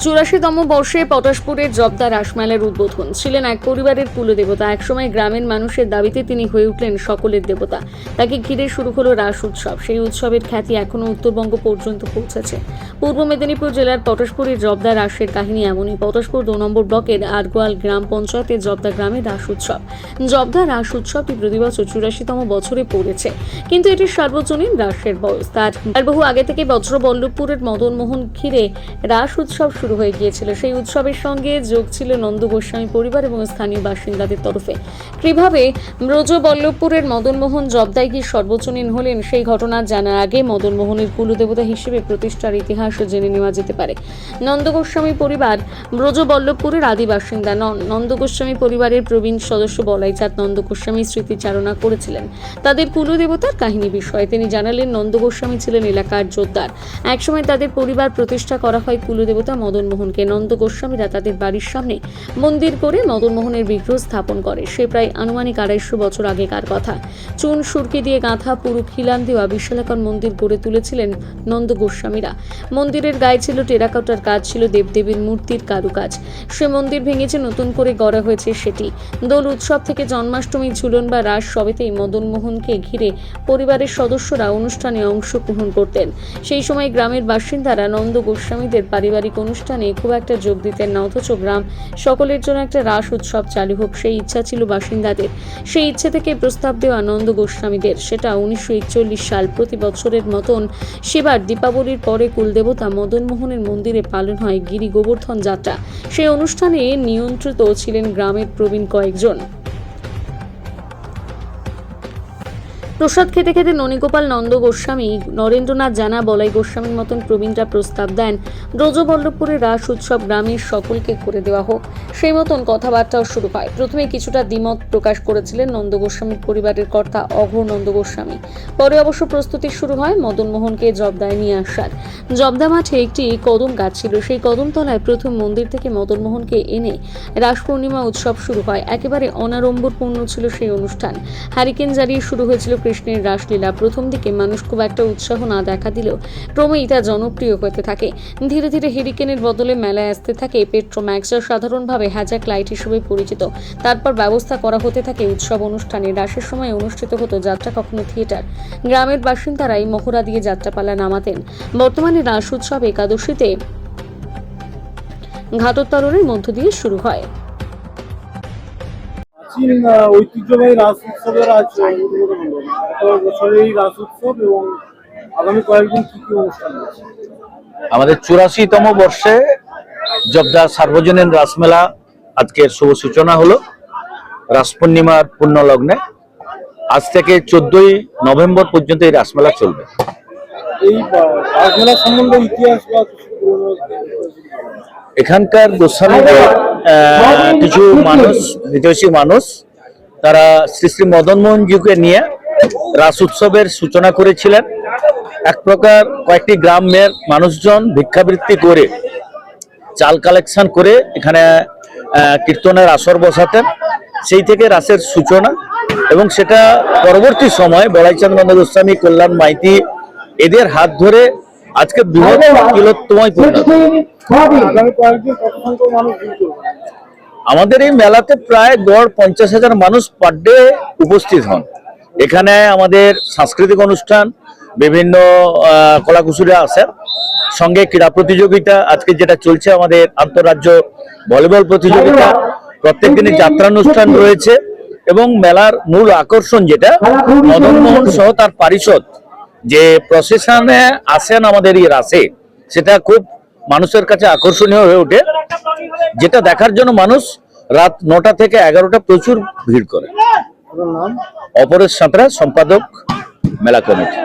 চুরাশিতম বর্ষে পটাশপুরের জবদা রাসমেলার উদ্বোধন। ছিলেন এক পরিবারের কুলদেবতা। একসময় গ্রামের মানুষের দাবিতে তিনি হয়ে উঠলেন সকলের দেবতা। তাকে ঘিরে শুরু হলো রাস উৎসব। সেই উৎসবের খ্যাতি এখনও উত্তরবঙ্গ পর্যন্ত পৌঁছেছে। পূর্ব মেদিনীপুর জেলার পটাশপুরের জবদা রাসের কাহিনী এমনই। পটাশপুর দু নম্বর ব্লকের আরগোয়াল গ্রাম পঞ্চায়েতের জবদা গ্রামে রাস উৎসব। জবদা রাস উৎসবটি প্রতি বছর চুরাশিতম বছরে পড়েছে। কিন্তু এটি সার্বজনীন রাসের বয়স। তার বহু আগে থেকে বজ্রবল্লভপুরের মদনমোহন ঘিরে রাস উৎসব শুরু হয়ে গিয়েছিল। সেই উৎসবের সঙ্গে যোগ ছিল নন্দ গোস্বামী পরিবার এবং স্থানীয় বাসিন্দাদের তরফে। কীভাবে ব্রজবল্লভপুরের মদনমোহন জবদাই কি সর্বজনীন হলেন সেই ঘটনা জানার আগে মদনমোহনের কুলদেবতা হিসেবে প্রতিষ্ঠার ইতিহাস জেনে নেওয়া যেতে পারে। নন্দ গোস্বামী পরিবার ব্রজবল্লভপুরের আদি বাসিন্দা নন নন্দ গোস্বামী পরিবারের প্রবীণ সদস্য বলাইচাঁদ নন্দ গোস্বামী স্মৃতিচারণা করেছিলেন। তাদের কুলদেবতার কাহিনী বিষয়ে তিনি জানালেন, নন্দ গোস্বামী ছিলেন এলাকার জোরদার। একসময় তাদের পরিবার প্রতিষ্ঠা করা হয় কুলদেবতা মদনমোহনকে নন্দ গোস্বামীরা তাদের বাড়ির সামনে মন্দির করে মদনমোহনের বিগ্রহ স্থাপন করে। সে প্রায় আনুমানিক আড়াইশো বছর আগেকার কথা। চুন, সুরকি দিয়ে গাঁথা পুরু খিলান দেওয়া বিশালাকার মন্দির গড়ে তুলেছিলেন নন্দ গোস্বামীরা। মন্দিরের গায়ে ছিল টেরাকোটার কাজ, ছিল দেবদেবীর মূর্তির কারুকাজ। সে মন্দির ভেঙেছে, নতুন করে গড়া হয়েছে সেটি। দোল উৎসব থেকে জন্মাষ্টমী, ঝুলন বা রাস সবেতেই মদনমোহনকে ঘিরে পরিবারের সদস্যরা অনুষ্ঠানে অংশগ্রহণ করতেন। সেই সময় গ্রামের বাসিন্দারা নন্দ গোস্বামীদের পারিবারিক অনুষ্ঠানে খুব একটা যোগ দিতেন না, অথচ গ্রাম সকলের জন্য একটা রাস উৎসব চালু হোক, সেই ইচ্ছা ছিল বাসিন্দাদের। সেই ইচ্ছে থেকে প্রস্তাব দেওয়া নন্দ গোস্বামীদের, সেটা উনিশশো একচল্লিশ সাল প্রতি বছরের মতন সেবার দীপাবলির পরে কুলদেবতা মদনমোহনের মন্দিরে পালন হয় গিরি গোবর্ধন যাত্রা। সেই অনুষ্ঠানে নিয়ন্ত্রিত ছিলেন গ্রামের প্রবীণ কয়েকজন। প্রসাদ খেতে খেতে ননীগোপাল নন্দ গোস্বামী, নরেন্দ্রনাথ জানা, বলাই গোস্বামীর মতন প্রবীণরা প্রস্তাব দেন ব্রজবল্লভপুরের রাস উৎসব গ্রামের সকলকে করে দেওয়া হোক। সেই মতন কথাবার্তাও শুরু হয়। প্রথমে কিছুটা দ্বিমত প্রকাশ করেছিলেন নন্দ গোস্বামীর পরিবারের কর্তা অঘোর নন্দ গোস্বামী। পরে অবশ্য প্রস্তুতি শুরু হয় মদনমোহনকে জবদায় নিয়ে আসার। জবদা মাঠে একটি কদম গাছ ছিল। সেই কদমতলায় প্রথম মন্দির থেকে মদনমোহনকে এনে রাস পূর্ণিমা উৎসব শুরু হয়। একেবারে অনাড়ম্বরপূর্ণ ছিল সেই অনুষ্ঠান। হ্যারিকেন জ্বালিয়ে শুরু হয়েছিল কৃষ্ণের রাসলীলা প্রথম দিকে মানুষ খুব একটা উৎসাহ না দেখা দিলেও ক্রমেই তা জনপ্রিয় হতে থাকে। ধীরে ধীরে হেরিকেনের বদলে মেলায় আসতে থাকে পেট্রোম্যাক্স যা সাধারণভাবে হ্যাজাক লাইট হিসেবে পরিচিত। তারপর ব্যবস্থা করা হতে থাকে উৎসব অনুষ্ঠানে। রাসের সময় অনুষ্ঠিত হতো যাত্রা কখনো থিয়েটার গ্রামের বাসিন্দারাই মহড়া দিয়ে যাত্রাপালা নামাতেন। বর্তমানে রাস উৎসব একাদশীতে ঘাটোত্তরের মধ্য দিয়ে শুরু হয়। প্রাচীন ঐতিহ্যবাহী রাস উৎসবের আজ বছরের এই রাস উৎসব এবং আগামী কয়েকদিন কি কি অনুষ্ঠান আছে আমাদের চুরাশিতম বর্ষে জবদা সার্বজনীন রাসমেলা আজকের শুভ সূচনা হলো রাস পূর্ণিমার পূর্ণ লগ্নে আজ থেকে চোদ্দই নভেম্বর পর্যন্ত এই রাসমেলা চলবে। এই রাসমেলা সম্বন্ধে ইতিহাস বা কিছু পুরনো এখানকার গোস্বামীদের আহ, কিছু মানুষ, বিদেশি মানুষ, তারা শ্রী শ্রী মদনমোহন জিকে নিয়ে রাস উৎসবের সূচনা করেছিলেন। এক প্রকার কয়েকটি গ্রামের মানুষজন ভিক্ষাবৃত্তি করে চাল কালেকশন করে এখানে কীর্তনের আসর বসাতেন। সেই থেকে রাসের সূচনা এবং সেটা পরবর্তী সময় বড়াইচাঁদ নন্দ গোস্বামী কল্যাণ মাইতি এদের হাত ধরে আজকে বৃহৎ কিলোত্তময় পরিণত। আমাদের এই মেলাতে প্রায় গড় পঞ্চাশ হাজার মানুষ পার ডে উপস্থিত হন। এখানে আমাদের সাংস্কৃতিক অনুষ্ঠান, বিভিন্ন কলাকুশলীরা আসেন সঙ্গে ক্রীড়া প্রতিযোগিতা, আজকে যেটা চলছে আমাদের আন্তরাজ্য ভলিবল প্রতিযোগিতা, প্রত্যেক দিনই যাত্রানুষ্ঠান রয়েছে এবং মেলার মূল আকর্ষণ যেটা, মদনমোহন সহ তার পারিষদ যে প্রসেশনে আসেন আমাদের এই রাসে সেটা খুব মানুষের কাছে আকর্ষণীয় হয়ে ওঠে। যেটা দেখার জন্য মানুষ রাত নটা থেকে এগারোটা প্রচুর ভিড় করে। অপরের অপরেশ সাঁতরা সম্পাদক মেলা কমিটি।